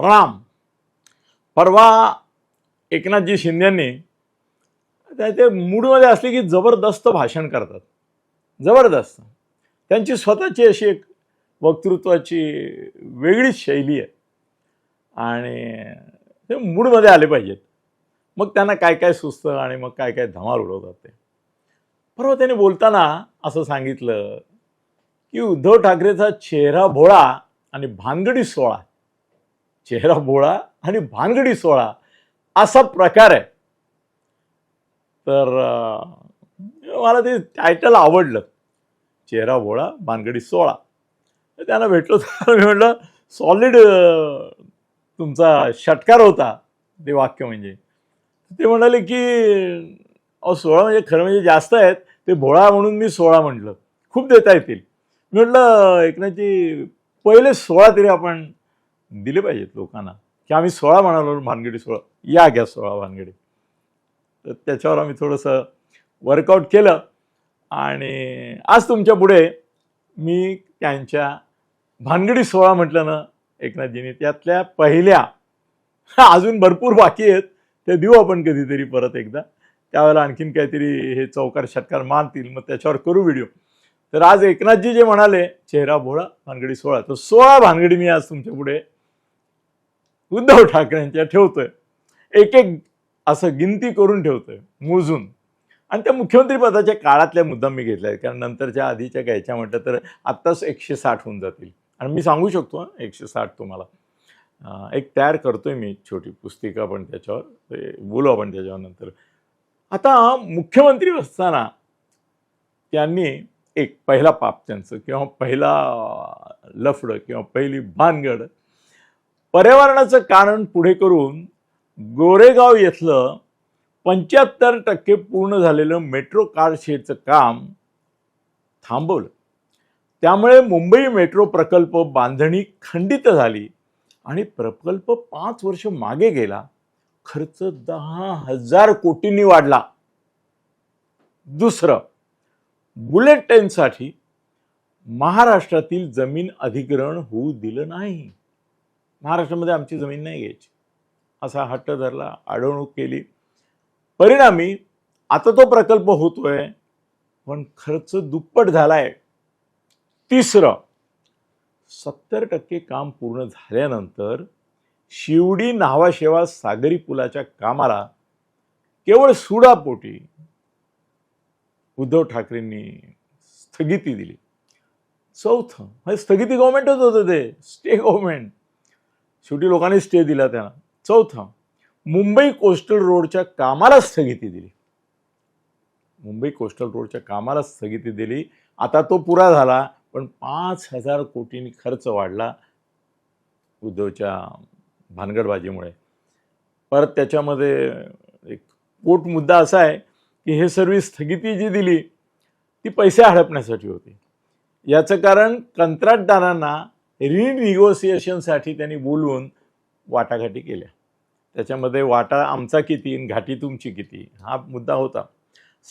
प्रणाम परवा एकनाथजी शिंदेंनी त्या- ते मूडमध्ये असले की जबरदस्त भाषण करतात. जबरदस्त. त्यांची स्वतःची अशी एक वक्तृत्वाची वेगळीच शैली आहे. आणि ते मूडमध्ये आले पाहिजेत. मग त्यांना काय काय सुचतं आणि मग काय काय धमाल उडवतात ते. परवा त्याने बोलताना असं सांगितलं की उद्धव ठाकरेचा चेहरा भोळा आणि भानगडी सोळा. चेहरा बोळा आणि भानगडी सोळा असा प्रकार आहे. तर मला ते टायटल आवडलं. चेहरा बोळा भानगडी सोळा त्यांना भेटलो तर मी म्हटलं सॉलिड तुमचा षटकार होता ते वाक्य म्हणजे. ते म्हणाले की अहो सोळा म्हणजे खरं म्हणजे जास्त आहेत ते भोळा म्हणून मी सोळा म्हटलं. खूप देता येतील. मी म्हटलं एकनाथजी पहिले सोळा तरी आपण दिले पाहिजेत लोकांना. की आम्ही सोळा म्हणालो भानगडी सोळा. या घ्या सोळा भानगडी. तर त्याच्यावर आम्ही थोडंसं वर्कआउट केलं. आणि आज तुमच्यापुढे मी त्यांच्या भानगडी सोळा म्हटलं ना त्यातल्या पहिल्या अजून भरपूर बाकी आहेत. ते देऊ आपण कधीतरी परत एकदा. त्यावेळेला आणखीन काहीतरी हे चौकार षटकार मानतील मग त्याच्यावर करू व्हिडिओ तर आज एकनाथजी जे म्हणाले चेहरा भोळा भानगडी सोळा. तर सोळा भानगडी मी आज तुमच्यापुढे उद्धव ठाकरेंच्या ठेवतोय. एक एक असं गिनती करून ठेवतोय मोजून. आणि त्या मुख्यमंत्रीपदाच्या काळातल्या मुद्दा मी घेतल्या आहेत कारण नंतरच्या आधीच्या घ्यायच्या म्हटलं तर आत्ताच एकशे साठ होऊन जातील. आणि मी सांगू शकतो एकशे साठ तुम्हाला. एक तयार करतोय मी छोटी पुस्तिका पण त्याच्यावर ते बोलू आपण त्याच्यावर नंतर. आता मुख्यमंत्री असताना त्यांनी एक पहिला पाप त्यांचं किंवा पहिला लफडं किंवा पहिली भानगड पर्यावरणाचं कारण पुढे करून गोरेगाव येथलं पंच्याहत्तर टक्के पूर्ण झालेलं मेट्रो कारशेचं काम थांबवलं. त्यामुळे मुंबई मेट्रो प्रकल्प बांधणी खंडित झाली आणि प्रकल्प पाच वर्ष मागे गेला. खर्च दहा हजार कोटींनी वाढला. दुसरं बुलेट ट्रेनसाठी महाराष्ट्रातील जमीन अधिग्रहण होऊ दिलं नाही. महाराष्ट्रामध्ये आमची जमीन नाही घ्यायची. असा हट्ट धरला अडवणूक केली. परिणामी आता तो प्रकल्प होतोय पण खर्च दुप्पट झालाय. तिसरं सत्तर टक्के काम पूर्ण झाल्यानंतर शिवडी नावाशेवा सागरी पुलाच्या कामाला केवळ सुडापोटी उद्धव ठाकरेंनी स्थगिती दिली. चौथं म्हणजे स्थगिती गव्हर्नमेंटच होतं ते स्टे गव्हर्नमेंट शेवटी लोकांनी स्टे दिला त्यांना चौथं मुंबई कोस्टल रोडच्या कामाला स्थगिती दिली. मुंबई कोस्टल रोडच्या कामाला स्थगिती दिली. आता तो पुरा झाला पण पाच हजार कोटींनी खर्च वाढला उद्धवच्या भानगडबाजीमुळे. परत त्याच्यामध्ये एक पोट मुद्दा असा आहे की हे सर्व स्थगिती जी दिली ती पैसे हडपण्यासाठी होती. याचं कारण कंत्राटदारांना रिनिगोसिएशनसाठी त्यांनी बोलून वाटाघाटी केल्या. त्याच्यामध्ये वाटा आमचा किती आणि घाटी तुमची किती हा मुद्दा होता.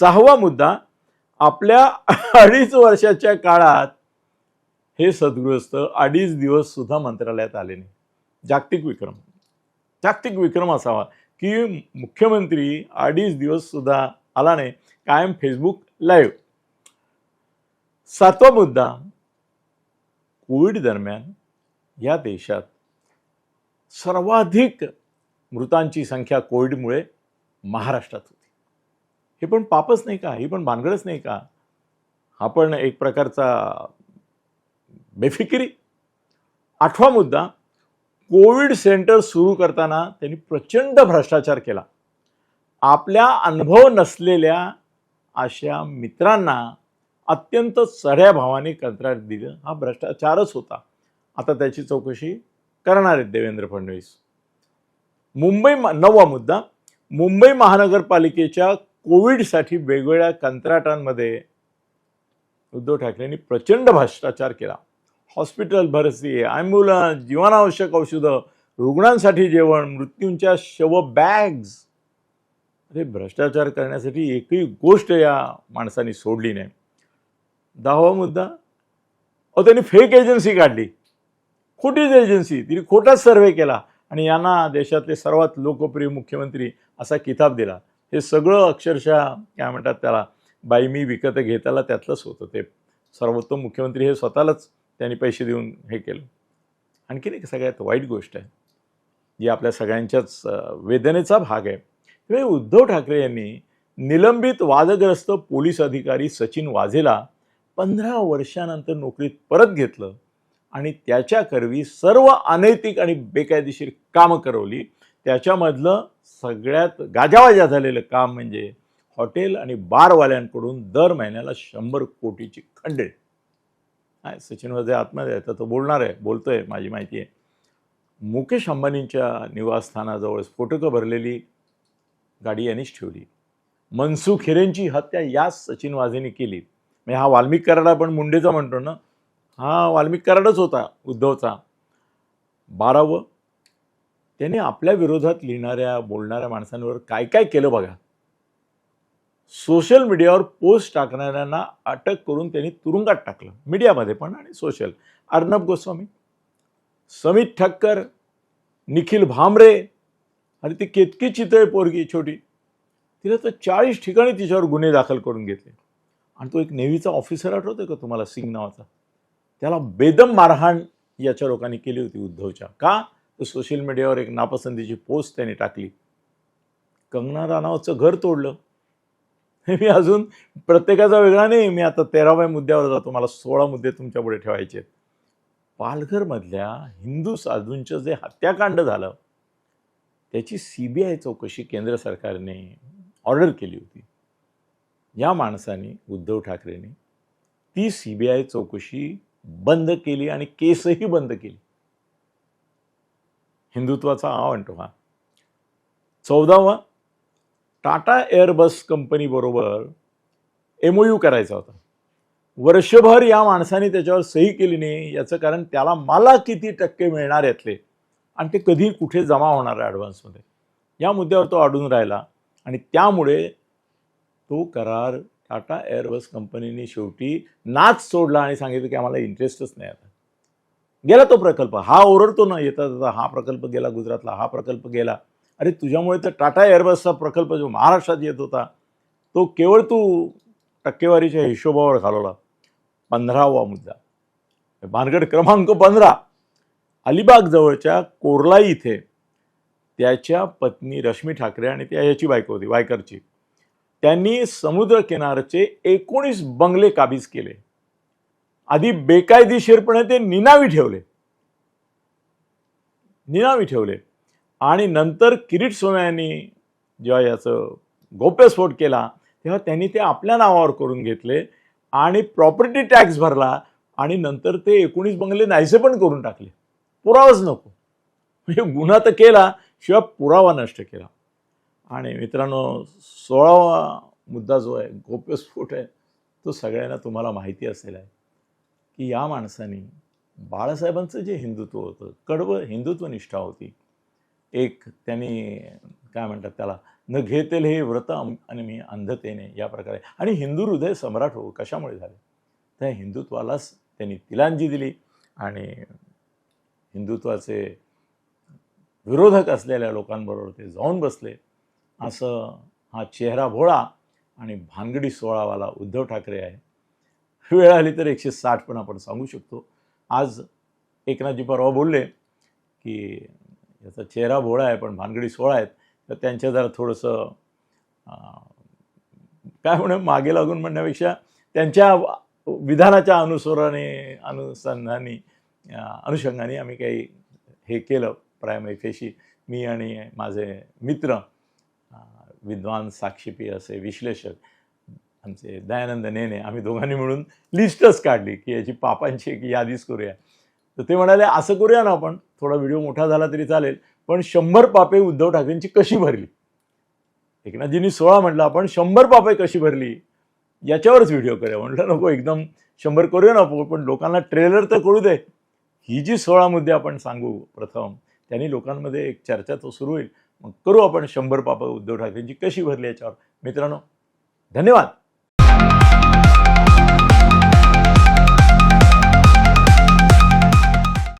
सहावा मुद्दा आपल्या अडीच वर्षाच्या काळात हे सद्गृहस्थ अडीच दिवस सुद्धा मंत्रालयात आले नाही. जागतिक विक्रम. जागतिक विक्रम असावा की मुख्यमंत्री अडीच दिवस सुद्धा आला नाही कायम फेसबुक लाईव्ह. सातवा मुद्दा कोविड दरम्यान या देशात सर्वाधिक मृतांची संख्या कोविडमुळे महाराष्ट्रात होती. हे पण पापच नाही का? ही पण भानगडच नाही का? हा पण एक प्रकारचा बेफिकिरी. आठवा मुद्दा कोविड सेंटर सुरू करताना त्यांनी प्रचंड भ्रष्टाचार केला. आपल्या अनुभव नसलेल्या अशा मित्रांना अत्यंत चढ्या भावाने कंत्राट दिलं. हा भ्रष्टाचारच होता. आता त्याची चौकशी करणार आहेत देवेंद्र फडणवीस. मुंबई नववा मुद्दा. मुंबई महानगरपालिकेच्या कोविडसाठी वेगवेगळ्या कंत्राटांमध्ये उद्धव ठाकरेंनी प्रचंड भ्रष्टाचार केला. हॉस्पिटल भरती ॲम्ब्युलन्स जीवनावश्यक औषधं रुग्णांसाठी जेवण मृत्यूंच्या शव बॅग्स. अरे भ्रष्टाचार करण्यासाठी एकही गोष्ट या माणसाने सोडली नाही. दहावा मुद्दा अहो त्यांनी फेक एजन्सी काढली. खोटीच एजन्सी तिने खोटाच सर्वे केला. आणि यांना देशातले सर्वात लोकप्रिय मुख्यमंत्री असा किताब दिला. हे सगळं अक्षरशः काय म्हणतात त्याला बाई मी विकत घेताला त्यातलंच होतं ते. सर्वोत्तम मुख्यमंत्री हे स्वतःलाच त्यांनी पैसे देऊन हे केलं. आणखीन एक सगळ्यात वाईट गोष्ट आहे जी आपल्या सगळ्यांच्याच वेदनेचा भाग आहे. त्यामुळे उद्धव ठाकरे यांनी निलंबित वादग्रस्त पोलीस अधिकारी सचिन वाझेला पंधरा वर्षानंतर नोकरीत परत घेतलं आणि त्याच्याकरवी सर्व अनैतिक आणि बेकायदेशीर कामं करवली. त्याच्यामधलं सगळ्यात गाजावाजा झालेलं काम म्हणजे हॉटेल आणि बारवाल्यांकडून दर महिन्याला शंभर कोटीची खंडे. काय सचिन वजे आतमध्ये आहे तर तो बोलणार आहे बोलतोय माझी माहिती आहे. मुकेश अंबानींच्या निवासस्थानाजवळ स्फोटकं भरलेली गाडी यांनीच ठेवली. मनसुख हिरेंची हत्या याच सचिन वाझेने केली म्हणजे हा वाल्मिक कराड पण मुंडेचा म्हणतो ना हा वाल्मिक कराडच होता उद्धवचा. बारावं त्याने आपल्या विरोधात लिहिणाऱ्या बोलणाऱ्या माणसांवर काय काय केलं बघा. सोशल मीडियावर पोस्ट टाकणाऱ्यांना अटक करून त्यांनी तुरुंगात टाकलं. मीडियामध्ये पण आणि सोशल. अर्णब गोस्वामी समित ठक्कर निखिल भामरे आणि ती केतकी चितळे पोरगी छोटी तिला तर चाळीस ठिकाणी तिच्यावर गुन्हे दाखल करून घेतले. आणि तो एक नेव्हीचा ऑफिसर आठवतोय का तुम्हाला सिंग नावाचा? त्याला बेदम मारहाण याच्या लोकांनी केली होती उद्धवच्या. का? तर सोशल मीडियावर एक नापसंतीची पोस्ट त्यांनी टाकली. कंगना राणावतचं घर तोडलं. हे मी अजून प्रत्येकाचा वेगळा नाही. मी आता तेराव्या मुद्द्यावर जातो. मला सोळा मुद्दे तुमच्यापुढे ठेवायचे आहेत. पालघरमधल्या हिंदू साधूंचं जे हत्याकांड झालं त्याची सी बी आय चौकशी केंद्र सरकारने ऑर्डर केली होती. या माणसाने उद्धव ठाकरेने ती सी बी आय चौकशी बंद केली आणि केसही बंद केली. हिंदुत्वाचा हा म्हणतो हा. चौदावा टाटा एअरबस कंपनीबरोबर एम ओ यू करायचा होता. वर्षभर या माणसाने त्याच्यावर सही केली नाही. याचं कारण त्याला मला किती टक्के मिळणार यातले. आणि ते कधी कुठे जमा होणार आहे ॲडव्हान्समध्ये या मुद्द्यावर तो अडून राहिला. आणि त्यामुळे तो करार टाटा एअरबस कंपनीने शेवटी नाच सोडला आणि सांगितलं की आम्हाला इंटरेस्टच नाही आता. गेला तो प्रकल्प. हा ओरडतो ना येता जाता हा प्रकल्प गेला गुजरातला हा प्रकल्प गेला. अरे तुझ्यामुळे तर टाटा एअरबसचा प्रकल्प जो महाराष्ट्रात येत होता तो केवळ तू टक्केवारीच्या हिशोबावर घालवला. पंधरावा मुद्दा. भानगड क्रमांक पंधरा. अलिबाग जवळच्या कोरलाई इथे त्याच्या पत्नी रश्मी ठाकरे आणि त्या याची बायको होती वायकरची. त्यांनी समुद्रकिनारचे एकोणीस बंगले काबीज केले. आधी बेकायदेशीरपणे ते निनावी ठेवले. निनावी ठेवले. आणि नंतर किरीट सोमयांनी जेव्हा याचं गोप्यस्फोट केला तेव्हा त्यांनी ते आपल्या नावावर करून घेतले आणि प्रॉपर्टी टॅक्स भरला आणि नंतर ते एकोणीस बंगले नाहीसे पण करून टाकले. पुरावाच नको. म्हणजे गुन्हा तर केला शिवाय पुरावा नष्ट केला. आणि मित्रांनो सोळावा मुद्दा जो आहे गोप्यस्फोट आहे तो सगळ्यांना तुम्हाला माहिती असेल आहे की या माणसाने बाळासाहेबांचं जे हिंदुत्व होतं कडवं हिंदुत्वनिष्ठा होती. एक त्यांनी काय म्हणतात त्याला न घेतेल हे व्रत आणि मी अंधतेने या प्रकारे आणि हिंदू हृदय सम्राट हो कशामुळे झाले? त्या हिंदुत्वालाच त्यांनी तिलांजी दिली आणि हिंदुत्वाचे विरोधक असलेल्या लोकांबरोबर ते जाऊन बसले. असं हा चेहरा भोळा आणि भानगडी सोळावाला उद्धव ठाकरे आहे. वेळ आली तर एकशे साठ पण आपण सांगू शकतो. आज एकनाथजी परवा बोलले की याचा चेहरा भोळा आहे पण भानगडी सोळा आहेत तर त्यांच्या जरा थोडंसं काय म्हणे मागे लागून म्हणण्यापेक्षा त्यांच्या विधानाच्या अनुसराने अनुसंधानी अनुषंगाने आम्ही काही हे केलं प्रायमैफेशी मी आणि माझे मित्र विद्वान साक्षीपी असे विश्लेषक आमचे दयानंद नेने आम्ही दोघांनी मिळून लिस्टच काढली की याची पापांची एक यादीच करूया. तर ते म्हणाले असं करूया ना आपण. थोडा व्हिडिओ मोठा झाला तरी चालेल. पण शंभर पापे उद्धव ठाकरेंची कशी भरली? एकनाथजींनी सोळा म्हटलं आपण शंभर पापे कशी भरली? याच्यावरच व्हिडिओ करूया. म्हटलं नको एकदम शंभर करूया ना पण लोकांना ट्रेलर तर कळू दे. ही जी सोळा मुद्दे आपण सांगू प्रथम त्यांनी लोकांमध्ये एक चर्चा तो सुरू होईल. मग करू आपण शंभर पापं उद्धव ठाकरेंची कशी भरली याच्यावर? मित्रांनो धन्यवाद.